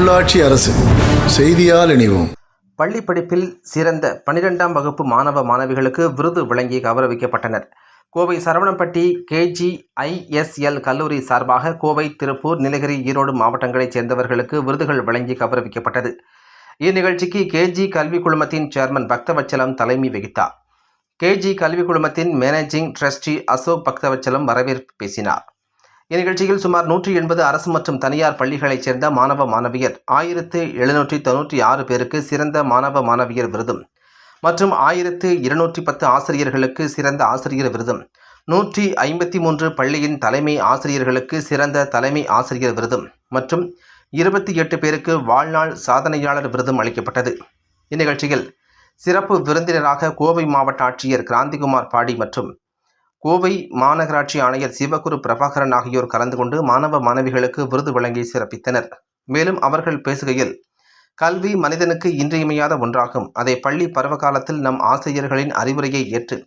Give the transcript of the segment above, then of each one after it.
உள்ளாட்சி அரசு செய்தியால் இணைவோம். பள்ளி படிப்பில் சிறந்த பனிரெண்டாம் வகுப்பு மாணவ மாணவிகளுக்கு விருது வழங்கி கௌரவிக்கப்பட்டனர். கோவை சரவணம்பட்டி கேஜி ஐஎஸ்எல் கல்லூரி சார்பாக கோவை திருப்பூர் நீலகிரி ஈரோடு மாவட்டங்களைச் சேர்ந்தவர்களுக்கு விருதுகள் வழங்கி கௌரவிக்கப்பட்டது. இந்நிகழ்ச்சிக்கு கேஜி கல்விக் குழுமத்தின் சேர்மன் பக்தவச்சலம் தலைமை வகித்தார். கேஜி கல்விக் குழுமத்தின் மேனேஜிங் ட்ரஸ்டி அசோக் பக்தவச்சலம் வரவேற்பு பேசினார். இந்நிகழ்ச்சியில் சுமார் நூற்றி எண்பது அரசு மற்றும் தனியார் பள்ளிகளைச் சேர்ந்த மாணவ மாணவியர் ஆயிரத்து எழுநூற்றி தொண்ணூற்றி ஆறு பேருக்கு சிறந்த மாணவ மாணவியர் விருதும் மற்றும் ஆயிரத்து இருநூற்றி பத்து ஆசிரியர்களுக்கு சிறந்த ஆசிரியர் விருதும் நூற்றி ஐம்பத்தி மூன்று பள்ளியின் தலைமை ஆசிரியர்களுக்கு சிறந்த தலைமை ஆசிரியர் விருதும் மற்றும் இருபத்தி எட்டு பேருக்கு வாழ்நாள் சாதனையாளர் விருதும் அளிக்கப்பட்டது. இந்நிகழ்ச்சியில் சிறப்பு விருந்தினராக கோவை மாவட்ட ஆட்சியர் கிராந்திகுமார் பாடி மற்றும் கோவை மாநகராட்சி ஆணையர் சிவகுரு பிரபாகரன் ஆகியோர் கலந்து கொண்டு மாணவ மாணவிகளுக்கு விருது வழங்கி சிறப்பித்தனர். மேலும் அவர்கள் பேசுகையில் கல்வி மனிதனுக்கு இன்றியமையாத ஒன்றாகும். அதை பள்ளி பருவகாலத்தில் நம் ஆசிரியர்களின் அறிவுரையை ஏற்று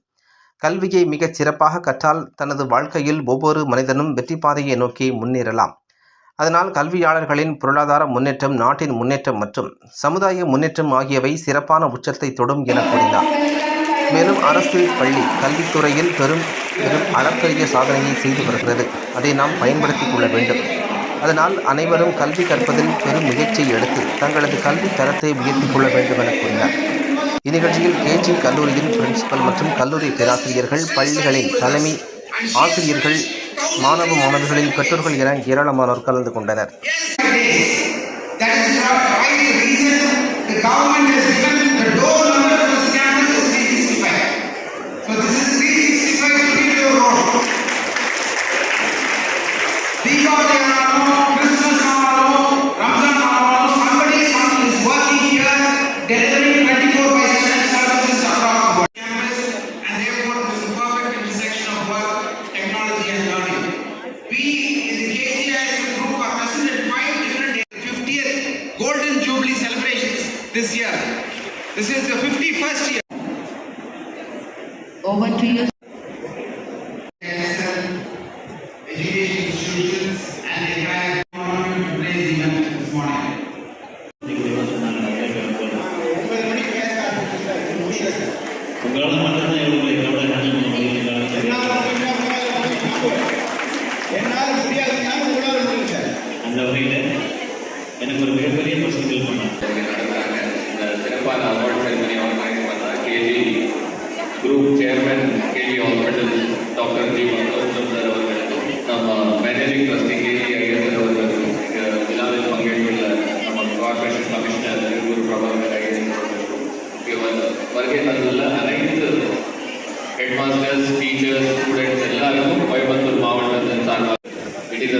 கல்வியை மிகச் சிறப்பாக கற்றால் தனது வாழ்க்கையில் ஒவ்வொரு மனிதனும் வெற்றி பாதையை நோக்கி முன்னேறலாம். அதனால் கல்வியாளர்களின் பொருளாதார முன்னேற்றம் நாட்டின் முன்னேற்றம் மற்றும் சமுதாய முன்னேற்றம் ஆகியவை சிறப்பான உச்சத்தை தொடும் என கூறினார். மேலும் அரசு பள்ளி கல்வித்துறையில் பெரும் பெரும் அளப்பரிய சாதனையை செய்து வருகிறது. அதை நாம் பயன்படுத்திக் கொள்ள வேண்டும். அதனால் அனைவரும் கல்வி கற்பதில் பெரும் முயற்சியை எடுத்து தங்களது கல்வி தரத்தை உயர்த்திக் கொள்ள வேண்டும் என கூறினார். இந்நிகழ்ச்சியில் கேஜி கல்லூரியின் பிரின்சிபல் மற்றும் கல்லூரி பேராசிரியர்கள் பள்ளிகளின் தலைமை ஆசிரியர்கள் மாணவ மாணவர்களின் பெற்றோர்கள் என ஏராளமானோர் கலந்து கொண்டனர். this year. This is the 51st year. Over to you. Education institutions and the entire government to place the event this morning. உங்களால் மட்டும்தான் இவ்வளோ இதோட ஹேண்டில் பண்ண முடியும் அந்த வகையில் எனக்கு ஒரு மிகப்பெரிய பர்சன்டேஜ் பண்ணாங்க நடந்தாங்க இந்த சிறப்பான அவார்ட் செரிமனி ஆர்கனைஸ் பண்ண KG group chairman KG hospital doctor G மருத்துவம் சார் அவர்களுக்கும் நம்ம மேனேஜிங் ட்ரஸ்டி கேஜி ஐஎஸ்ஆர் அவர்களுக்கும் இந்த விழாவில் பங்கேற்றுள்ள நம்ம corporation commissioner Guru Prabhakar IAS அவர்களுக்கும் இங்கே வந்து வருகை தந்துள்ள அனைத்து ஹெட் மாஸ்டர்ஸ் டீச்சர்ஸ் ஸ்டூடெண்ட்ஸ் எல்லாருக்கும் கோயம்புத்தூர் மாவட்டத்தின் சார்பாக இட் இஸ்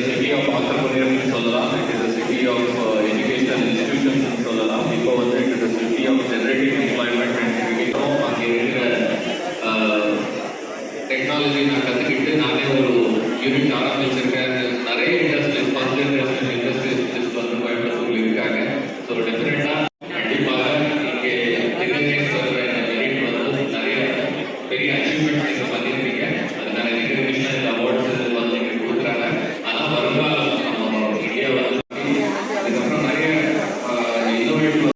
நானும் வச்சிருக்காரு. நிறைய இண்டஸ்ட்ரீஸ் ஃபர்ஸ்ட் இண்டஸ்ட்ரீஸ் இண்டஸ்ட்ரீஸ் வந்து கோயம்புத்தூர்ல இருக்காங்க. ஸோ டெஃபினட்டா கண்டிப்பாக இங்கே ஜெகதேஸ்வரர் வந்து நிறைய பெரிய அச்சீவ்மெண்ட் நீங்க பண்ணியிருக்கீங்க